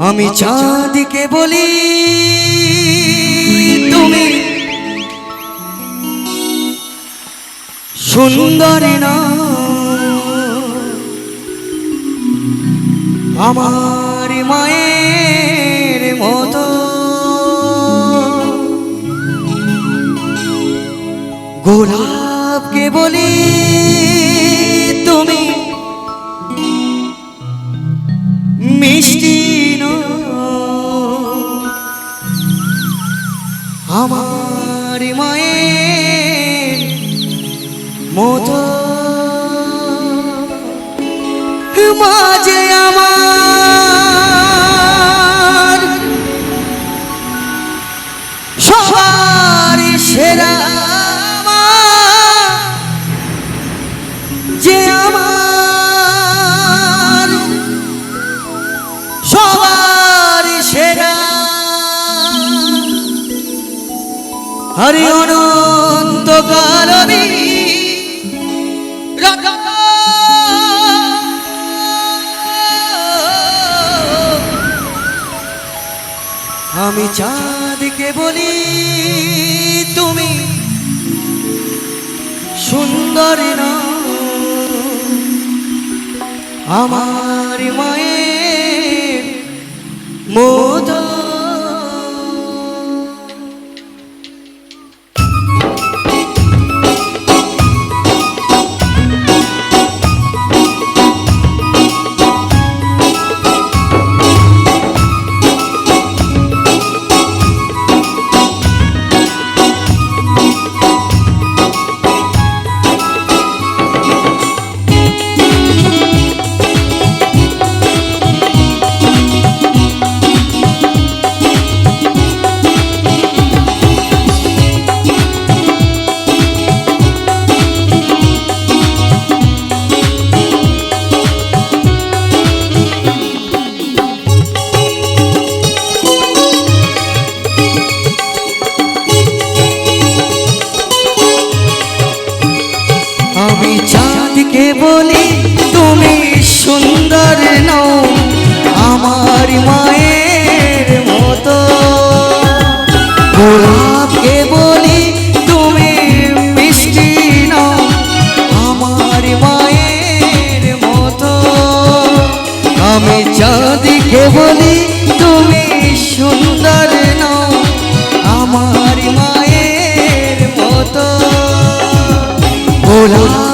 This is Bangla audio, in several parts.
আমি চাঁদকে বলি তুমি সুন্দর না আমার মায়ের আমার মায়ে মতো। মাঝে আমার হরি অনন্ত কারণে। আমি চাঁদকে বলি তুমি সুন্দরী না। আমার মায়ের মতো বলি তুমি সুন্দর নও আমার মায়ের মতো। বলা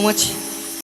much.